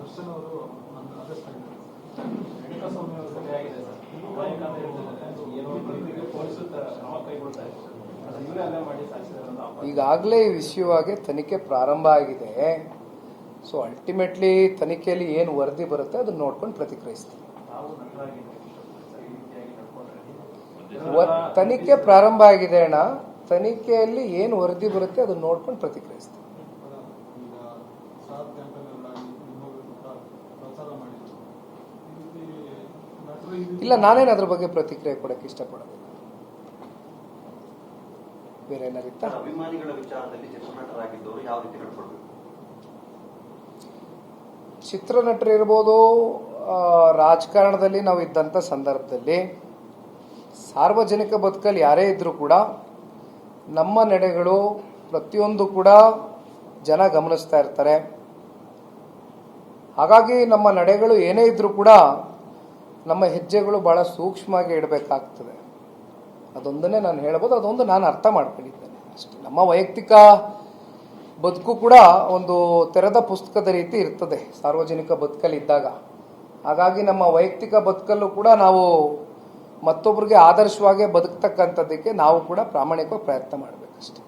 ದರ್ಶನ್ ಅವರು ಅರೆಸ್ಟ್ ಆಗಿದ್ದಾರೆ ಸರಿಯಾಗಿದೆ ಸರ್ ಪೊಲೀಸರು ಕ್ರಮ ಕೈಗೊಳ್ತಾ ಇದ್ದಾರೆ. ಈಗಾಗಲೇ ಈ ವಿಷಯವಾಗಿ ತನಿಖೆ ಪ್ರಾರಂಭ ಆಗಿದೆ. ಸೊ ಅಲ್ಟಿಮೇಟ್ಲಿ ತನಿಖೆಯಲ್ಲಿ ಏನು ವರದಿ ಬರುತ್ತೆ ಅದನ್ನ ನೋಡ್ಕೊಂಡು ಪ್ರತಿಕ್ರಿಯಿಸ್ತೀವಿ ನಡ್ಕೊಂಡ್ರೆ ತನಿಖೆ ಪ್ರಾರಂಭ ಆಗಿದೆ ಅಣ್ಣ. ತನಿಖೆಯಲ್ಲಿ ಏನು ವರದಿ ಬರುತ್ತೆ ಅದನ್ನ ನೋಡ್ಕೊಂಡು ಪ್ರತಿಕ್ರಿಯಿಸ್ತೀವಿ ಇಲ್ಲ ನಾನೇನು ಅದ್ರ ಬಗ್ಗೆ ಪ್ರತಿಕ್ರಿಯೆ ಕೊಡಕ್ಕೆ ಇಷ್ಟಪಡೋದಿಲ್ಲ. ಬೇರೆ ಏನಾರಿತ್ತಾ ಅಭಿಮಾನಿಗಳ ವಿಚಾರದಲ್ಲಿ ಚಿತ್ರನಟರಾಗಿದ್ದವರು ಯಾವ ರೀತಿ ನಡ್ಕೊಳ್ಬೇಕು ಚಿತ್ರನಟರು ಇರ್ಬೋದು ಆ, ರಾಜಕಾರಣದಲ್ಲಿ ನಾವು ಇದ್ದಂಥ ಸಂದರ್ಭದಲ್ಲಿ ಸಾರ್ವಜನಿಕ ಬದುಕಲ್ಲಿ ಯಾರೇ ಇದ್ದರೂ ಕೂಡ ನಮ್ಮ ನಡೆಗಳು ಪ್ರತಿಯೊಂದು ಕೂಡ ಜನ ಗಮನಿಸ್ತಾ ಇರ್ತಾರೆ. ಹಾಗಾಗಿ ನಮ್ಮ ನಡೆಗಳು ಏನೇ ಇದ್ದರೂ ಕೂಡ ನಮ್ಮ ಹೆಜ್ಜೆಗಳು ಬಹಳ ಸೂಕ್ಷ್ಮವಾಗಿ ಇಡಬೇಕಾಗ್ತದೆ. ಅದೊಂದನ್ನೇ ನಾನು ಹೇಳ್ಬೋದು, ಅದೊಂದು ನಾನು ಅರ್ಥ ಮಾಡ್ಕೊಂಡಿದ್ದೇನೆ ಅಷ್ಟೇ. ನಮ್ಮ ವೈಯಕ್ತಿಕ ಬದುಕು ಕೂಡ ಒಂದು ತೆರೆದ ಪುಸ್ತಕದ ರೀತಿ ಇರ್ತದೆ, ಸಾರ್ವಜನಿಕ ಬದುಕಲ್ಲಿದ್ದಾಗ. ಹಾಗಾಗಿ ನಮ್ಮ ವೈಯಕ್ತಿಕ ಬದುಕಲ್ಲೂ ಕೂಡ ನಾವು ಮತ್ತೊಬ್ಬರಿಗೆ ಆದರ್ಶವಾಗಿ ಬದುಕ್ತಕ್ಕಂಥದ್ದಕ್ಕೆ ನಾವು ಕೂಡ ಪ್ರಾಮಾಣಿಕವಾಗಿ ಪ್ರಯತ್ನ ಮಾಡಬೇಕಷ್ಟೆ.